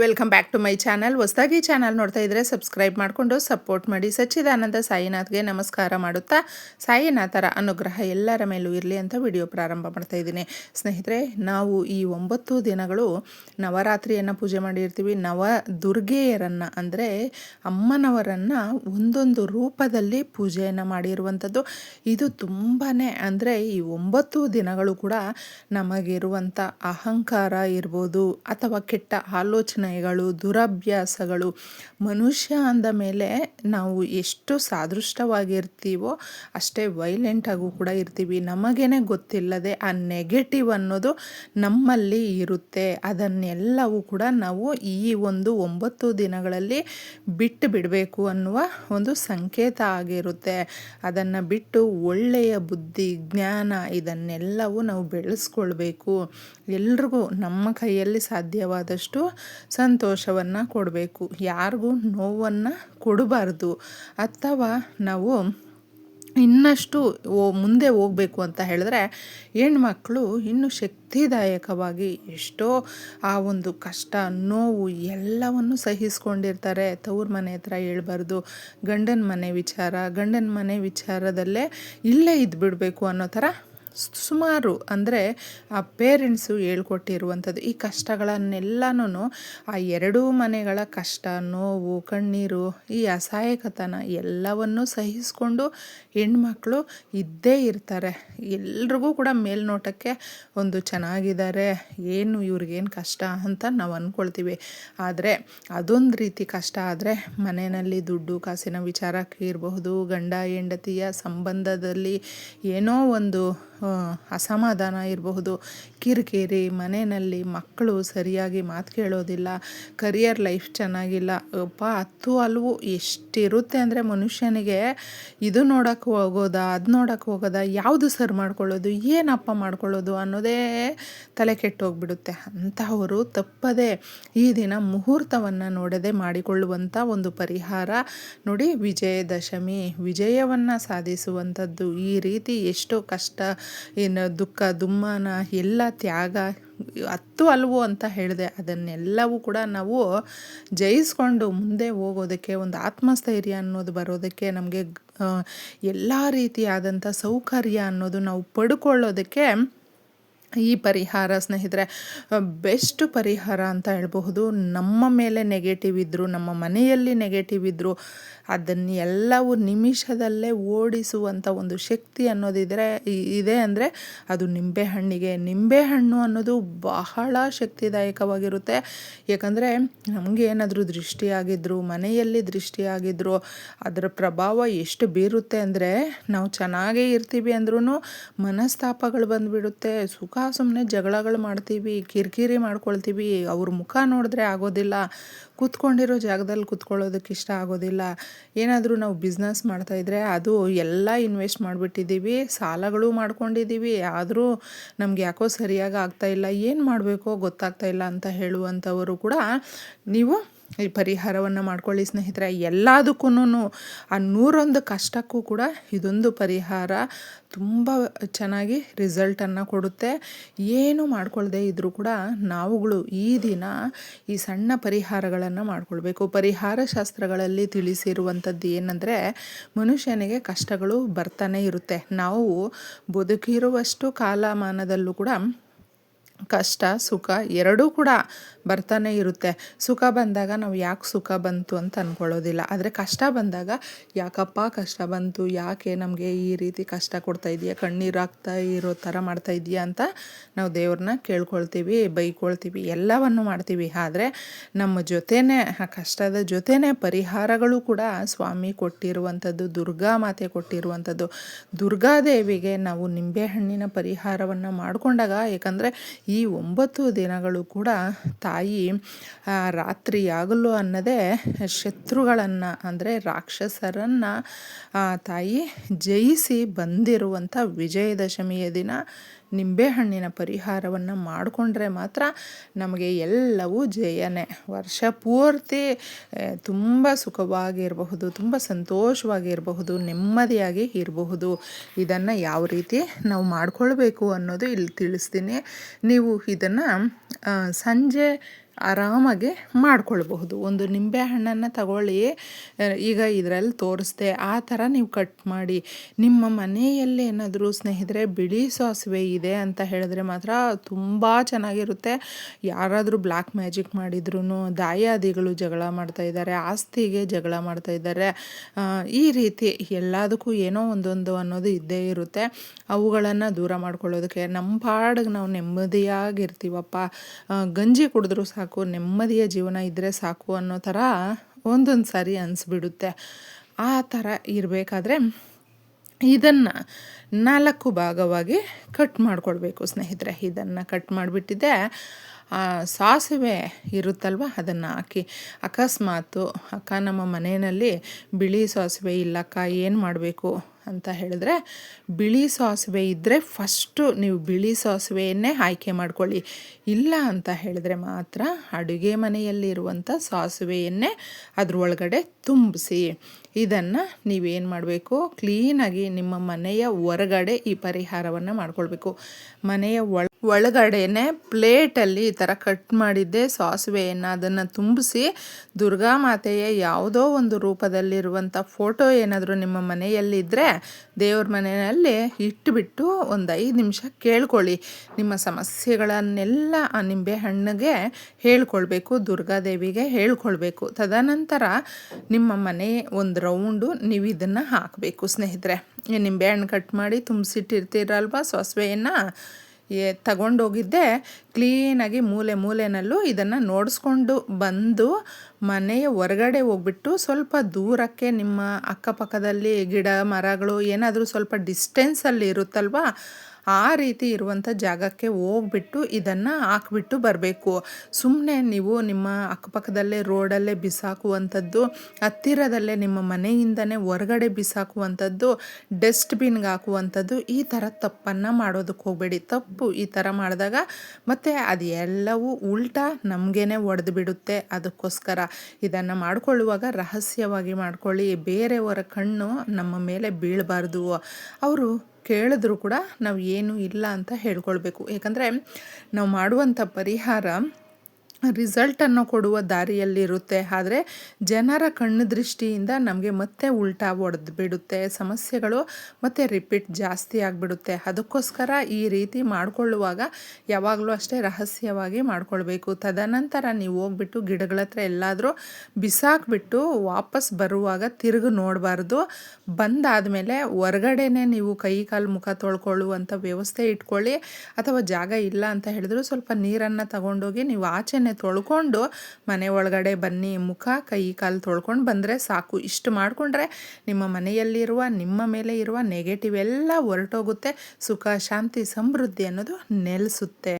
Welcome back to my channel. ಹೊಸದಾಗಿ channel ನೋಡ್ತಾ ಇದ್ರೆ ಸಬ್ಸ್ಕ್ರೈಬ್ ಮಾಡಿಕೊಂಡು ಸಪೋರ್ಟ್ ಮಾಡಿ. ಸಚ್ಚಿದಾನಂದ ಸಾಯಿನಾಥ್ಗೆ ನಮಸ್ಕಾರ ಮಾಡುತ್ತಾ ಸಾಯಿನಾಥರ ಅನುಗ್ರಹ ಎಲ್ಲರ ಮೇಲೂ ಇರಲಿ ಅಂತ ವಿಡಿಯೋ ಪ್ರಾರಂಭ ಮಾಡ್ತಾ ಇದ್ದೀನಿ. ಸ್ನೇಹಿತರೆ, ನಾವು ಈ ಒಂಬತ್ತು ದಿನಗಳು ನವರಾತ್ರಿಯನ್ನು ಪೂಜೆ ಮಾಡಿರ್ತೀವಿ. ನವ ದುರ್ಗೆಯರನ್ನು ಅಂದರೆ ಅಮ್ಮನವರನ್ನು ಒಂದೊಂದು ರೂಪದಲ್ಲಿ ಪೂಜೆಯನ್ನು ಮಾಡಿರುವಂಥದ್ದು. ಇದು ತುಂಬಾ ಅಂದರೆ ಈ ಒಂಬತ್ತು ದಿನಗಳು ಕೂಡ ನಮಗಿರುವಂಥ ಅಹಂಕಾರ ಇರ್ಬೋದು ಅಥವಾ ಕೆಟ್ಟ ಆಲೋಚನೆಗಳು ದುರಭ್ಯಾಸಗಳು, ಮನುಷ್ಯ ಅಂದ ಮೇಲೆ ನಾವು ಎಷ್ಟು ಸಾದೃಷ್ಟವಾಗಿರ್ತೀವೋ ಅಷ್ಟೇ ವೈಲೆಂಟಾಗೂ ಕೂಡ ಇರ್ತೀವಿ. ನಮಗೇನೆ ಗೊತ್ತಿಲ್ಲದೆ ಆ ನೆಗೆಟಿವ್ ಅನ್ನೋದು ನಮ್ಮಲ್ಲಿ ಇರುತ್ತೆ. ಅದನ್ನೆಲ್ಲವೂ ಕೂಡ ನಾವು ಈ ಒಂದು ಒಂಬತ್ತು ದಿನಗಳಲ್ಲಿ ಬಿಟ್ಟು ಬಿಡಬೇಕು ಅನ್ನುವ ಒಂದು ಸಂಕೇತ ಆಗಿರುತ್ತೆ. ಅದನ್ನು ಬಿಟ್ಟು ಒಳ್ಳೆಯ ಬುದ್ಧಿ, ಜ್ಞಾನ ಇದನ್ನೆಲ್ಲವೂ ನಾವು ಬೆಳೆಸ್ಕೊಳ್ಬೇಕು. ಎಲ್ರಿಗೂ ನಮ್ಮ ಕೈಯಲ್ಲಿ ಸಾಧ್ಯವಾದಷ್ಟು ಸಂತೋಷವನ್ನು ಕೊಡಬೇಕು. ಯಾರಿಗೂ ನೋವನ್ನು ಕೊಡಬಾರ್ದು. ಅಥವಾ ನಾವು ಇನ್ನಷ್ಟು ಮುಂದೆ ಹೋಗಬೇಕು ಅಂತ ಹೇಳಿದ್ರೆ ಹೆಣ್ಮಕ್ಳು ಇನ್ನೂ ಶಕ್ತಿದಾಯಕವಾಗಿ ಎಷ್ಟೋ ಆ ಒಂದು ಕಷ್ಟ, ನೋವು ಎಲ್ಲವನ್ನು ಸಹಿಸ್ಕೊಂಡಿರ್ತಾರೆ. ತವ್ರ ಮನೆ ಹತ್ರ ಹೇಳ್ಬಾರ್ದು. ಗಂಡನ ಮನೆ ವಿಚಾರ, ಗಂಡನ ಮನೆ ವಿಚಾರದಲ್ಲೇ ಇಲ್ಲೇ ಇದ್ಬಿಡಬೇಕು ಅನ್ನೋ ಥರ ಸುಮಾರು ಅಂದರೆ ಆ ಪೇರೆಂಟ್ಸು ಹೇಳ್ಕೊಟ್ಟಿರುವಂಥದ್ದು. ಈ ಕಷ್ಟಗಳನ್ನೆಲ್ಲನೂ ಆ ಎರಡೂ ಮನೆಗಳ ಕಷ್ಟ, ನೋವು, ಕಣ್ಣೀರು, ಈ ಅಸಹಾಯಕತನ ಎಲ್ಲವನ್ನೂ ಸಹಿಸಿಕೊಂಡು ಹೆಣ್ಮಕ್ಳು ಇದ್ದೇ ಇರ್ತಾರೆ. ಎಲ್ರಿಗೂ ಕೂಡ ಮೇಲ್ನೋಟಕ್ಕೆ ಒಂದು ಚೆನ್ನಾಗಿದ್ದಾರೆ, ಏನು ಇವ್ರಿಗೇನು ಕಷ್ಟ ಅಂತ ನಾವು ಅಂದ್ಕೊಳ್ತೀವಿ ಆದರೆ ಅದೊಂದು ರೀತಿ ಕಷ್ಟ ಆದರೆ ಮನೆಯಲ್ಲಿ ದುಡ್ಡು, ಕಾಸಿನ ವಿಚಾರಕ್ಕೆ ಇರಬಹುದು, ಗಂಡ, ಹೆಂಡತಿಯ ಸಂಬಂಧದಲ್ಲಿ ಏನೋ ಒಂದು ಅಸಮಾಧಾನ ಇರಬಹುದು. ಕಿರಿಕಿರಿ, ಮನೆಯಲ್ಲಿ ಮಕ್ಕಳು ಸರಿಯಾಗಿ ಮಾತು ಕೇಳೋದಿಲ್ಲ ಕರಿಯರ್ ಲೈಫ್ ಚೆನ್ನಾಗಿಲ್ಲ. ಅಪ್ಪ, ಹತ್ತು ಅಲ್ವು ಎಷ್ಟಿರುತ್ತೆ ಅಂದರೆ ಮನುಷ್ಯನಿಗೆ ಇದು ನೋಡೋಕ್ಕೆ ಹೋಗೋದಾ, ಅದು ನೋಡೋಕ್ಕೆ ಹೋಗೋದಾ, ಯಾವುದು ಸರ್ ಮಾಡ್ಕೊಳ್ಳೋದು ಏನಪ್ಪ ಮಾಡ್ಕೊಳ್ಳೋದು ಅನ್ನೋದೇ ತಲೆ ಕೆಟ್ಟೋಗ್ಬಿಡುತ್ತೆ ಅಂತಹವರು ತಪ್ಪದೆ ಈ ದಿನ ಮುಹೂರ್ತವನ್ನು ನೋಡದೆ ಮಾಡಿಕೊಳ್ಳುವಂಥ ಒಂದು ಪರಿಹಾರ. ನೋಡಿ, ವಿಜಯದಶಮಿ, ವಿಜಯವನ್ನು ಸಾಧಿಸುವಂಥದ್ದು ಈ ರೀತಿ ಎಷ್ಟೋ ಕಷ್ಟ ಏನು ದುಃಖ, ದುಮ್ಮಾನ, ಎಲ್ಲ ತ್ಯಾಗ ಹತ್ತು ಅಲ್ವೋ ಅಂತ ಹೇಳಿದೆ. ಅದನ್ನೆಲ್ಲವೂ ಕೂಡ ನಾವು ಜಯಿಸ್ಕೊಂಡು ಮುಂದೆ ಹೋಗೋದಕ್ಕೆ, ಒಂದು ಆತ್ಮಸ್ಥೈರ್ಯ ಅನ್ನೋದು ಬರೋದಕ್ಕೆ, ನಮಗೆ ಎಲ್ಲ ರೀತಿಯಾದಂಥ ಸೌಕರ್ಯ ಅನ್ನೋದು ನಾವು ಪಡ್ಕೊಳ್ಳೋದಕ್ಕೆ ಈ ಪರಿಹಾರ ಸ್ನೇಹಿತರೆ ಬೆಸ್ಟ್ ಪರಿಹಾರ ಅಂತ ಹೇಳಬಹುದು. ನಮ್ಮ ಮೇಲೆ ನೆಗೆಟಿವ್ ಇದ್ದರು ನಮ್ಮ ಮನೆಯಲ್ಲಿ ನೆಗೆಟಿವ್ ಇದ್ದರು ಅದನ್ನೆಲ್ಲವೂ ನಿಮಿಷದಲ್ಲೇ ಓಡಿಸುವಂಥ ಒಂದು ಶಕ್ತಿ ಅನ್ನೋದಿದ್ರೆ ಇದೆ ಅಂದರೆ ಅದು ನಿಂಬೆಹಣ್ಣಿಗೆ ನಿಂಬೆಹಣ್ಣು ಅನ್ನೋದು ಬಹಳ ಶಕ್ತಿದಾಯಕವಾಗಿರುತ್ತೆ. ಯಾಕಂದರೆ ನಮಗೆ ಏನಾದರೂ ದೃಷ್ಟಿಯಾಗಿದ್ರು, ಮನೆಯಲ್ಲಿ ದೃಷ್ಟಿಯಾಗಿದ್ರು, ಅದರ ಪ್ರಭಾವ ಎಷ್ಟು ಬೀರುತ್ತೆ ಅಂದರೆ ನಾವು ಚೆನ್ನಾಗೇ ಇರ್ತೀವಿ ಅಂದ್ರೂ ಮನಸ್ತಾಪಗಳು ಬಂದುಬಿಡುತ್ತೆ, ಸುಖ ಸುಮ್ಮನೆ ಜಗಳಗಳು ಮಾಡ್ತೀವಿ, ಕಿರಿಕಿರಿ ಮಾಡ್ಕೊಳ್ತೀವಿ, ಅವ್ರ ಮುಖ ನೋಡಿದ್ರೆ ಆಗೋದಿಲ್ಲ. ಕೂತ್ಕೊಂಡಿರೋ ಜಾಗದಲ್ಲಿ ಕೂತ್ಕೊಳ್ಳೋದಕ್ಕೆ ಇಷ್ಟ ಆಗೋದಿಲ್ಲ. ಏನಾದರೂ ನಾವು ಬಿಸ್ನೆಸ್ ಮಾಡ್ತಾಯಿದ್ರೆ ಅದು ಎಲ್ಲ ಇನ್ವೆಸ್ಟ್ ಮಾಡಿಬಿಟ್ಟಿದ್ದೀವಿ. ಸಾಲಗಳು ಮಾಡ್ಕೊಂಡಿದ್ದೀವಿ. ಆದರೂ ನಮ್ಗೆ ಯಾಕೋ ಸರಿಯಾಗಿ ಆಗ್ತಾಯಿಲ್ಲ ಏನು ಮಾಡಬೇಕೋ ಗೊತ್ತಾಗ್ತಾಯಿಲ್ಲ ಅಂತ ಹೇಳುವಂಥವರು ಕೂಡ ನೀವು ಈ ಪರಿಹಾರವನ್ನು ಮಾಡ್ಕೊಳ್ಳಿ ಸ್ನೇಹಿತರೆ. ಎಲ್ಲದಕ್ಕೂ ಆ ನೂರೊಂದು ಕಷ್ಟಕ್ಕೂ ಕೂಡ ಇದೊಂದು ಪರಿಹಾರ ತುಂಬ ಚೆನ್ನಾಗಿ ರಿಸಲ್ಟನ್ನು ಕೊಡುತ್ತೆ. ಏನು ಮಾಡ್ಕೊಳ್ಳದೆ ಇದ್ದರೂ ಕೂಡ ನಾವುಗಳು ಈ ದಿನ ಈ ಸಣ್ಣ ಪರಿಹಾರಗಳನ್ನು ಮಾಡಿಕೊಳ್ಬೇಕು. ಪರಿಹಾರ ಶಾಸ್ತ್ರಗಳಲ್ಲಿ ತಿಳಿಸಿರುವಂಥದ್ದು ಏನಂದರೆ, ಮನುಷ್ಯನಿಗೆ ಕಷ್ಟಗಳು ಬರ್ತಾನೆ ಇರುತ್ತೆ. ನಾವು ಬದುಕಿರುವಷ್ಟು ಕಾಲಮಾನದಲ್ಲೂ ಕೂಡ ಕಷ್ಟ, ಸುಖ ಎರಡೂ ಕೂಡ ಬರ್ತಾನೆ ಇರುತ್ತೆ. ಸುಖ ಬಂದಾಗ ನಾವು ಯಾಕೆ ಸುಖ ಬಂತು ಅಂತ ಅಂದ್ಕೊಳ್ಳೋದಿಲ್ಲ ಆದರೆ ಕಷ್ಟ ಬಂದಾಗ ಯಾಕಪ್ಪ ಕಷ್ಟ ಬಂತು? ಯಾಕೆ ನಮಗೆ ಈ ರೀತಿ ಕಷ್ಟ ಕೊಡ್ತಾ ಇದೆಯಾ? ಕಣ್ಣೀರು ಆಗ್ತಾ ಇರೋ ಥರ ಮಾಡ್ತಾ ಇದೆಯಾ ಅಂತ ನಾವು ದೇವ್ರನ್ನ ಕೇಳ್ಕೊಳ್ತೀವಿ, ಬೈಕೊಳ್ತೀವಿ, ಎಲ್ಲವನ್ನು ಮಾಡ್ತೀವಿ. ಆದರೆ ನಮ್ಮ ಜೊತೆನೇ, ಆ ಕಷ್ಟದ ಜೊತೆನೇ ಪರಿಹಾರಗಳು ಕೂಡ ಸ್ವಾಮಿ ಕೊಟ್ಟಿರುವಂಥದ್ದು, ದುರ್ಗಾ ಮಾತೆ ಕೊಟ್ಟಿರುವಂಥದ್ದು. ದುರ್ಗಾದೇವಿಗೆ ನಾವು ನಿಂಬೆಹಣ್ಣಿನ ಪರಿಹಾರವನ್ನು ಮಾಡಿಕೊಂಡಾಗ ಯಾಕಂದರೆ ಈ ಒಂಬತ್ತು ದಿನಗಳು ಕೂಡ ತಾಯಿ ರಾತ್ರಿಯಾಗಲು ಅನ್ನದೇ ಶತ್ರುಗಳನ್ನು, ಅಂದರೆ ರಾಕ್ಷಸರನ್ನು ತಾಯಿ ಜಯಿಸಿ ಬಂದಿರುವಂಥ ವಿಜಯದಶಮಿಯ ದಿನ ನಿಂಬೆಹಣ್ಣಿನ ಪರಿಹಾರವನ್ನು ಮಾಡಿಕೊಂಡ್ರೆ ಮಾತ್ರ ನಮಗೆ ಎಲ್ಲವೂ ಜಯನೇ. ವರ್ಷ ಪೂರ್ತಿ ತುಂಬ ಸುಖವಾಗಿರಬಹುದು, ತುಂಬ ಸಂತೋಷವಾಗಿರಬಹುದು, ನೆಮ್ಮದಿಯಾಗಿ ಇರಬಹುದು. ಇದನ್ನು ಯಾವ ರೀತಿ ನಾವು ಮಾಡಿಕೊಳ್ಬೇಕು ಅನ್ನೋದು ಇಲ್ಲಿ ತಿಳಿಸ್ತೀನಿ. ನೀವು ಇದನ್ನು ಸಂಜೆ ಆರಾಮಾಗಿ ಮಾಡ್ಕೊಳ್ಬಹುದು. ಒಂದು ನಿಂಬೆ ಹಣ್ಣನ್ನು ತಗೊಳ್ಳಿ. ಈಗ ಇದರಲ್ಲಿ ತೋರಿಸ್ದೆ, ಆ ಥರ ನೀವು ಕಟ್ ಮಾಡಿ. ನಿಮ್ಮ ಮನೆಯಲ್ಲಿ ಏನಾದರೂ ಸ್ನೇಹಿತರೆ, ಬಿಳಿ ಸಾಸಿವೆ ಇದೆ ಅಂತ ಹೇಳಿದ್ರೆ ಮಾತ್ರ ತುಂಬ ಚೆನ್ನಾಗಿರುತ್ತೆ. ಯಾರಾದರೂ ಬ್ಲ್ಯಾಕ್ ಮ್ಯಾಜಿಕ್ ಮಾಡಿದ್ರು ದಾಯಾದಿಗಳು ಜಗಳ ಮಾಡ್ತಾ ಇದ್ದಾರೆ, ಆಸ್ತಿಗೆ ಜಗಳ ಮಾಡ್ತಾ ಇದ್ದಾರೆ. ಈ ರೀತಿ ಎಲ್ಲದಕ್ಕೂ ಏನೋ ಒಂದೊಂದು ಅನ್ನೋದು ಇದ್ದೇ ಇರುತ್ತೆ. ಅವುಗಳನ್ನು ದೂರ ಮಾಡ್ಕೊಳ್ಳೋದಕ್ಕೆ ನಮ್ಮ ಪಾಡಿಗೆ ನಾವು ನೆಮ್ಮದಿಯಾಗಿರ್ತೀವಪ್ಪ. ಗಂಜಿ ಕುಡಿದ್ರೂ ಸಾಕು. ನೆಮ್ಮದಿಯ ಜೀವನ ಇದ್ದರೆ ಸಾಕು ಅನ್ನೋ ಥರ ಒಂದೊಂದು ಸಾರಿ ಅನಿಸ್ಬಿಡುತ್ತೆ. ಆ ಥರ ಇರಬೇಕಾದ್ರೆ ಇದನ್ನು ನಾಲ್ಕು ಭಾಗವಾಗಿ ಕಟ್ ಮಾಡಿಕೊಡ್ಬೇಕು ಸ್ನೇಹಿತರೆ. ಇದನ್ನು ಕಟ್ ಮಾಡಿಬಿಟ್ಟಿದ್ದೆ ಸಾಸಿವೆ ಇರುತ್ತಲ್ವ? ಅದನ್ನು ಹಾಕಿ. ಅಕಸ್ಮಾತು ಅಕ್ಕ ನಮ್ಮ ಮನೆಯಲ್ಲಿ ಬಿಳಿ ಸಾಸಿವೆ ಇಲ್ಲಕ್ಕ ಏನು ಮಾಡಬೇಕು ಅಂತ ಹೇಳಿದ್ರೆ, ಬಿಳಿ ಸಾಸಿವೆ ಇದ್ದರೆ ಫಸ್ಟು ನೀವು ಬಿಳಿ ಸಾಸಿವೆಯನ್ನೇ ಆಯ್ಕೆ ಮಾಡ್ಕೊಳ್ಳಿ. ಇಲ್ಲ ಅಂತ ಹೇಳಿದ್ರೆ ಮಾತ್ರ ಅಡುಗೆ ಮನೆಯಲ್ಲಿರುವಂಥ ಸಾಸಿವೆಯನ್ನೇ ಅದರೊಳಗಡೆ ತುಂಬಿಸಿ. ಇದನ್ನು ನೀವೇನು ಮಾಡಬೇಕು? ಕ್ಲೀನಾಗಿ ನಿಮ್ಮ ಮನೆಯ ಹೊರಗಡೆ ಈ ಪರಿಹಾರವನ್ನು ಮಾಡ್ಕೊಳ್ಬೇಕು. ಮನೆಯ ಒಳ ಒಳಗಡೆನೆ ಪ್ಲೇಟಲ್ಲಿ ಈ ಥರ ಕಟ್ ಮಾಡಿದ್ದೆ, ಸಾಸಿವೆಯನ್ನು ಅದನ್ನು ತುಂಬಿಸಿ. ದುರ್ಗಾ ಮಾತೆಯ ಯಾವುದೋ ಒಂದು ರೂಪದಲ್ಲಿರುವಂಥ ಫೋಟೋ ಏನಾದರೂ ನಿಮ್ಮ ಮನೆಯಲ್ಲಿದ್ದರೆ ದೇವ್ರ ಮನೆಯಲ್ಲಿ ಇಟ್ಟುಬಿಟ್ಟು ಒಂದು ಐದು ನಿಮಿಷ ಕೇಳ್ಕೊಳ್ಳಿ. ನಿಮ್ಮ ಸಮಸ್ಯೆಗಳನ್ನೆಲ್ಲ ಆ ನಿಂಬೆ ಹಣ್ಣಿಗೆ ಹೇಳ್ಕೊಳ್ಬೇಕು ದುರ್ಗಾದೇವಿಗೆ ಹೇಳ್ಕೊಳ್ಬೇಕು. ತದನಂತರ ನಿಮ್ಮ ಮನೆ ಒಂದು ರೌಂಡು ನೀವು ಇದನ್ನು ಹಾಕಬೇಕು ಸ್ನೇಹಿತರೆ. ನಿಂಬೆ ಹಣ್ಣು ಕಟ್ ಮಾಡಿ ತುಂಬಿಸಿಟ್ಟಿರ್ತೀರಲ್ವ ಸಾಸಿವೆಯನ್ನು? ತಗೊಂಡೋಗಿದ್ದೆ. ಕ್ಲೀನಾಗಿ ಮೂಲೆ ಮೂಲೆಯಲ್ಲೂ ಇದನ್ನು ನೋಡಿಸ್ಕೊಂಡು ಬಂದು ಮನೆಯ ಹೊರಗಡೆ ಹೋಗ್ಬಿಟ್ಟು ಸ್ವಲ್ಪ ದೂರಕ್ಕೆ ನಿಮ್ಮ ಅಕ್ಕಪಕ್ಕದಲ್ಲಿ ಗಿಡ ಮರಗಳು ಏನಾದರೂ ಸ್ವಲ್ಪ ಡಿಸ್ಟೆನ್ಸಲ್ಲಿ ಇರುತ್ತಲ್ವ? ಆ ರೀತಿ ಇರುವಂಥ ಜಾಗಕ್ಕೆ ಹೋಗ್ಬಿಟ್ಟು ಇದನ್ನು ಹಾಕ್ಬಿಟ್ಟು ಬರಬೇಕು. ಸುಮ್ಮನೆ ನೀವು ನಿಮ್ಮ ಅಕ್ಕಪಕ್ಕದಲ್ಲೇ ರೋಡಲ್ಲೇ ಬಿಸಾಕುವಂಥದ್ದು, ಹತ್ತಿರದಲ್ಲೇ ನಿಮ್ಮ ಮನೆಯಿಂದನೇ ಹೊರಗಡೆ ಬಿಸಾಕುವಂಥದ್ದು, ಡಸ್ಟ್ಬಿನ್ಗೆ ಹಾಕುವಂಥದ್ದು, ಈ ಥರ ತಪ್ಪನ್ನು ಮಾಡೋದಕ್ಕೆ ಹೋಗಬೇಡಿ. ತಪ್ಪು ಈ ಥರ ಮಾಡಿದಾಗ ಮತ್ತು ಅದು ಎಲ್ಲವೂ ಉಲ್ಟಾ ನಮಗೇನೆ ಒಡೆದು ಬಿಡುತ್ತೆ. ಅದಕ್ಕೋಸ್ಕರ ಇದನ್ನು ಮಾಡಿಕೊಳ್ಳುವಾಗ ರಹಸ್ಯವಾಗಿ ಮಾಡ್ಕೊಳ್ಳಿ. ಬೇರೆಯವರ ಕಣ್ಣು ನಮ್ಮ ಮೇಲೆ ಬೀಳಬಾರ್ದು. ಅವರು ಕೇಳಿದ್ರು ಕೂಡ ನಾವು ಏನು ಇಲ್ಲ ಅಂತ ಹೇಳ್ಕೊಳ್ಬೇಕು. ಯಾಕಂದರೆ ನಾವು ಮಾಡುವಂಥ ಪರಿಹಾರ ರಿಸಲ್ಟನ್ನು ಕೊಡುವ ದಾರಿಯಲ್ಲಿರುತ್ತೆ. ಆದರೆ ಜನರ ಕಣ್ಣು ದೃಷ್ಟಿಯಿಂದ ನಮಗೆ ಮತ್ತೆ ಉಲ್ಟಾ ಒಡೆದು ಬಿಡುತ್ತೆ. ಸಮಸ್ಯೆಗಳು ಮತ್ತೆ ರಿಪೀಟ್ ಜಾಸ್ತಿ ಆಗಿಬಿಡುತ್ತೆ. ಅದಕ್ಕೋಸ್ಕರ ಈ ರೀತಿ ಮಾಡಿಕೊಳ್ಳುವಾಗ ಯಾವಾಗಲೂ ಅಷ್ಟೇ ರಹಸ್ಯವಾಗಿ ಮಾಡಿಕೊಳ್ಬೇಕು. ತದನಂತರ ನೀವು ಹೋಗ್ಬಿಟ್ಟು ಗಿಡಗಳ ಹತ್ರ ಎಲ್ಲಾದರೂ ಬಿಸಾಕ್ಬಿಟ್ಟು ವಾಪಸ್ ಬರುವಾಗ ತಿರುಗಿ ನೋಡಬಾರ್ದು. ಬಂದಾದಮೇಲೆ ಹೊರಗಡೆನೆ ನೀವು ಕೈ ಕಾಲು ಮುಖ ತೊಳ್ಕೊಳ್ಳುವಂಥ ವ್ಯವಸ್ಥೆ ಇಟ್ಕೊಳ್ಳಿ. ಅಥವಾ ಜಾಗ ಇಲ್ಲ ಅಂತ ಹೇಳಿದ್ರು ಸ್ವಲ್ಪ ನೀರನ್ನು ತಗೊಂಡೋಗಿ ನೀವು ಆಚೆನೆ ತೊಳ್ಕೊಂಡು ಮನೆ ಒಳಗಡೆ ಬನ್ನಿ, ಮುಖ, ಕೈ, ಕಾಲು ತೊಳ್ಕೊಂಡು ಬಂದರೆ ಸಾಕು. ಇಷ್ಟು ಮಾಡಿಕೊಂಡ್ರೆ ನಿಮ್ಮ ಮನೆಯಲ್ಲಿರುವ, ನಿಮ್ಮ ಮೇಲೆ ಇರುವ ನೆಗೆಟಿವ್ ಎಲ್ಲ ಹೊರಟೋಗುತ್ತೆ. ಸುಖ, ಶಾಂತಿ, ಸಮೃದ್ಧಿ ಅನ್ನೋದು ನೆಲೆಸುತ್ತೆ.